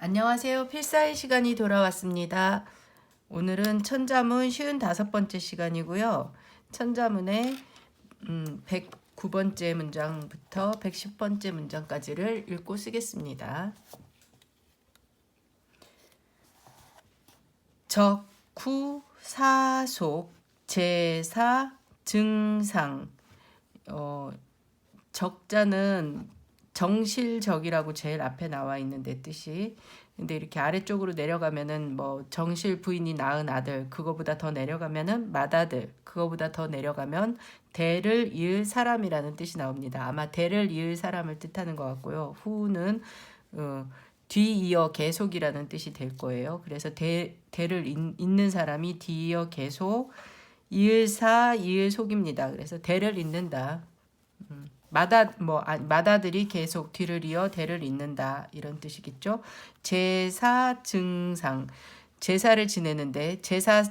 안녕하세요. 필사의 시간이 돌아왔습니다. 오늘은 천자문 쉬운 다섯 번째 시간이고요. 천자문의 음, 109번째 문장부터 110번째 문장까지를 읽고 쓰겠습니다. 적후 사속 제사 증상 어, 적자는 정실적이라고 제일 앞에 나와 있는데 뜻이 근데 이렇게 아래쪽으로 내려가면은 뭐 정실 부인이 낳은 아들 그거보다 더 내려가면은 맏아들 그거보다 더 내려가면 대를 이을 사람이라는 뜻이 나옵니다. 아마 대를 이을 사람을 뜻하는 것 같고요. 후는 어, 뒤이어 계속이라는 뜻이 될 거예요. 그래서 대 대를 잇- 잇는 사람이 뒤이어 계속 이을사 이을속입니다. 그래서 대를 잇는다. 마다 뭐 아, 마다들이 계속 뒤를 이어 대를 잇는다 이런 뜻이겠죠. 제사 증상 제사를 지내는데 제사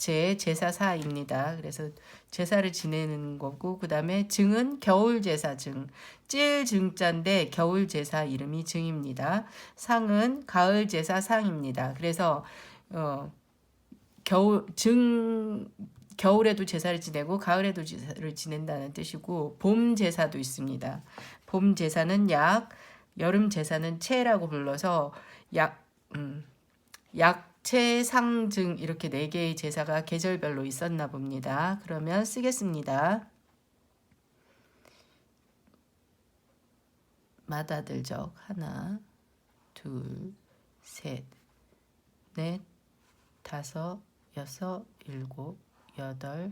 제 제사사입니다. 그래서 제사를 지내는 거고 그다음에 증은 겨울 제사 증. 찔 증자인데 겨울 제사 이름이 증입니다. 상은 가을 제사 상입니다. 그래서 어 겨울 증 겨울에도 제사를 지내고 가을에도 제사를 지낸다는 뜻이고 봄 제사도 있습니다. 봄 제사는 약, 여름 제사는 채라고 불러서 약, 음, 약채, 상증 이렇게 네 개의 제사가 계절별로 있었나 봅니다. 그러면 쓰겠습니다. 마다들적 하나, 둘, 셋, 넷, 다섯, 여섯, 일곱, 여덟,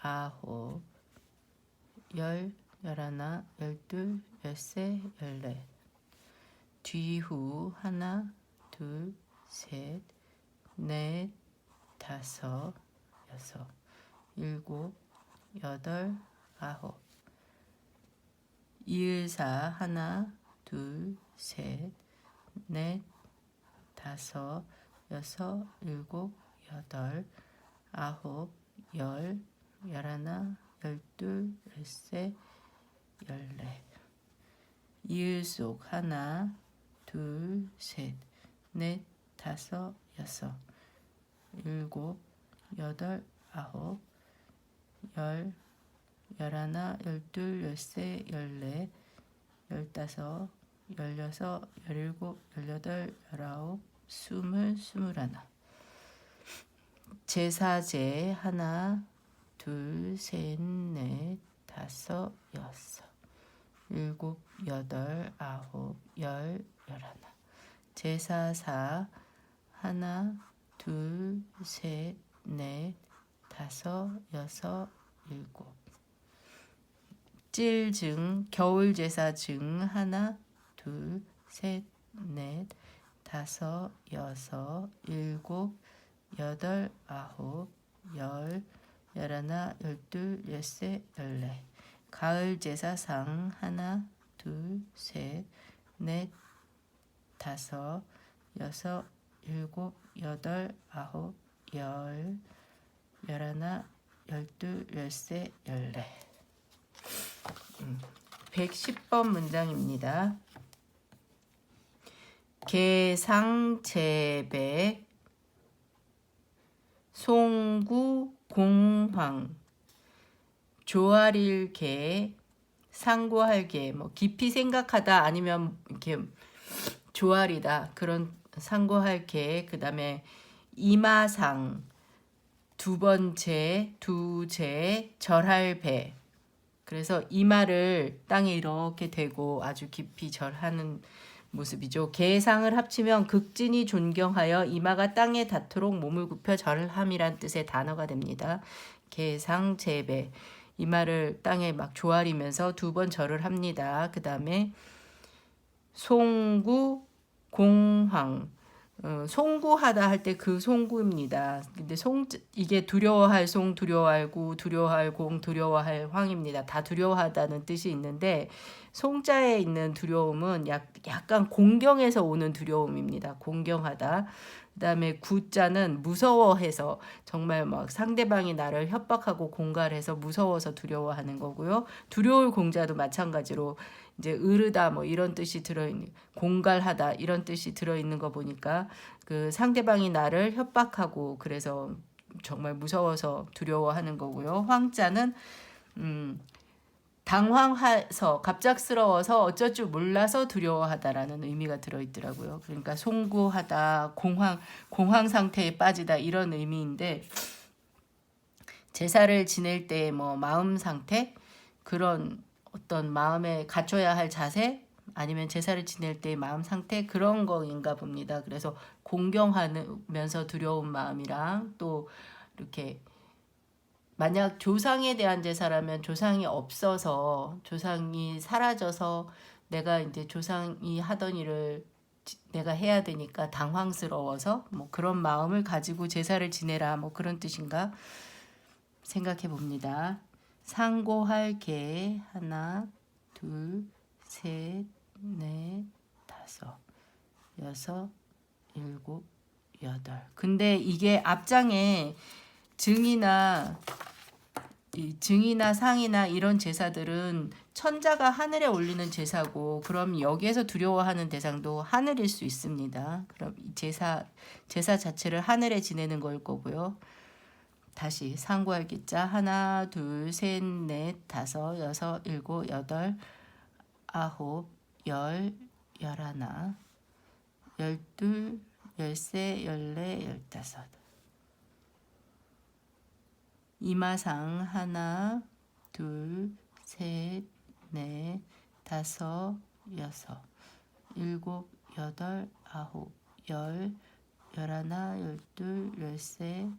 아홉, 열, 열하나, 열둘, 열세, 열넷. 뒤후 하나, 둘, 셋, 넷, 다섯, 여섯, 일곱, 여덟, 아홉. 이을사 하나, 둘, 셋, 넷, 다섯, 여섯, 일곱, 여덟, 아홉, 열, 열하나, 열둘, 열세, 열넷. 이을 속 하나, 둘, 셋, 넷, 다섯, 여섯, 일곱, 여덟, 아홉, 열, 열하나, 열둘, 열세, 열넷, 열다섯, 열여섯, 열일곱, 열여덟, 열아홉, 스물, 스물하나. 제사제 하나, 둘, 셋, 넷, 다섯, 여섯, 일곱, 여덟, 아홉, 열, 열하나. 제사사 하나, 둘, 셋, 넷, 다섯, 여섯, 일곱. 찔증 겨울 제사 증 하나, 둘, 셋, 넷, 다섯, 여섯, 일곱, 여덟, 아홉, 열, 열하나, 열둘, 열세, 열네. 가을 제사상 하나, 둘, 셋, 넷, 다섯, 여섯, 일곱, 여덟, 아홉, 열, 열하나, 열둘, 열세, 열네. 음, 110번 문장입니다. 계상제백 송구 공황 조아릴개 상고할개 뭐 깊이 생각하다 아니면 이렇게 조아리다. 그런 상고할개 그다음에 이마상 두 번째 두제 절할배. 그래서 이마를 땅에 이렇게 대고 아주 깊이 절하는 모습이죠. 계상을 합치면 극진히 존경하여 이마가 땅에 닿도록 몸을 굽혀 절함이란 뜻의 단어가 됩니다. 계상 재배 이마를 땅에 막 조아리면서 두 번 절을 합니다. 그 다음에 송구 공황 어, 송구하다 할 때 그 송구입니다. 근데 송 이게 두려워할 송, 두려워할 구, 두려워할 공, 두려워할 황입니다. 다 두려워하다는 뜻이 있는데 송자에 있는 두려움은 약, 약간 공경에서 오는 두려움입니다. 공경하다. 그다음에 구자는 무서워해서 정말 막 상대방이 나를 협박하고 공갈해서 무서워서 두려워하는 거고요. 두려울 공자도 마찬가지로 이제 으르다 뭐 이런 뜻이 들어있는 공갈하다 이런 뜻이 들어있는 거 보니까 그 상대방이 나를 협박하고 그래서 정말 무서워서 두려워하는 거고요. 황자는 음 당황해서 갑작스러워서 어쩔 줄 몰라서 두려워하다라는 의미가 들어 있더라고요. 그러니까 송구하다, 공황 공황 상태에 빠지다 이런 의미인데 제사를 지낼 때뭐 마음 상태 그런 어떤 마음에 갖춰야 할 자세 아니면 제사를 지낼 때의 마음 상태 그런 거인가 봅니다. 그래서 공경하면서 두려운 마음이랑 또 이렇게 만약 조상에 대한 제사라면 조상이 없어서 조상이 사라져서 내가 이제 조상이 하던 일을 지- 내가 해야 되니까 당황스러워서 뭐 그런 마음을 가지고 제사를 지내라 뭐 그런 뜻인가 생각해 봅니다. 상고할 개 하나 둘 셋 넷 다섯 여섯 일곱 여덟 근데 이게 앞장에 증이나 이 증이나 상이나 이런 제사들은 천자가 하늘에 올리는 제사고 그럼 여기에서 두려워하는 대상도 하늘일 수 있습니다. 그럼 이 제사 제사 자체를 하늘에 지내는 걸 거고요. 다시 상고할 기자 하나 둘 셋 넷 다섯 여섯 일곱 여덟 아홉 열 열하나 열둘 열세 열네 열다섯. 이마상 하나 둘셋넷 다섯 여섯 일곱 여덟 아홉 열 열하나 열둘 열세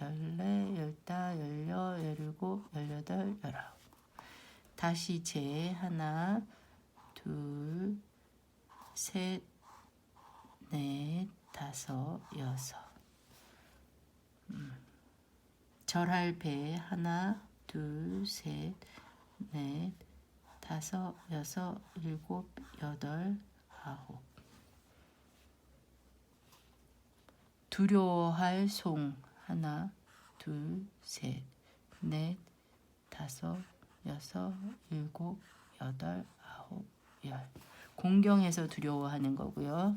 열네 열다 열여 열일곱 열여덟 열아홉. 다시 제 하나 둘 셋 넷 다섯 여섯. 절할 배 하나 둘 셋 넷 다섯 여섯 일곱 여덟 아홉. 두려워할 송 하나 둘 셋 넷 다섯 여섯 일곱 여덟 아홉 열 공경해서 두려워하는 거고요.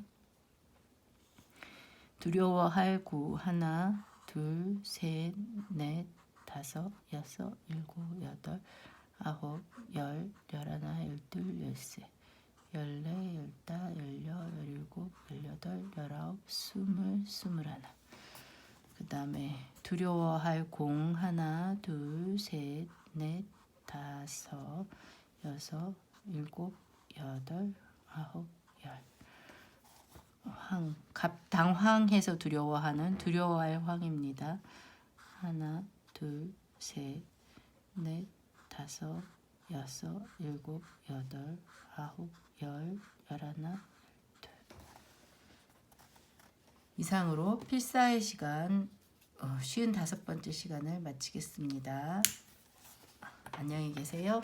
두려워할 구 하나 둘, 셋, 넷, 다섯, 여섯, 일곱, 여덟, 아홉, 열, 열하나, 열둘, 열세, 열네, 열다, 열여, 열일곱, 열여덟, 열아홉, 스물, 스물하나. 그 다음에 두려워할 공 하나, 둘, 셋, 넷, 다섯, 여섯, 일곱, 여덟, 아홉, 열. 황, 갑, 당황해서 두려워하는 두려워할 황입니다. 하나, 둘, 셋, 넷, 다섯, 여섯, 일곱, 여덟, 아홉, 열, 열하나, 둘. 이상으로 필사의 시간 어, 쉬운 다섯 번째 시간을 마치겠습니다. 안녕히 계세요.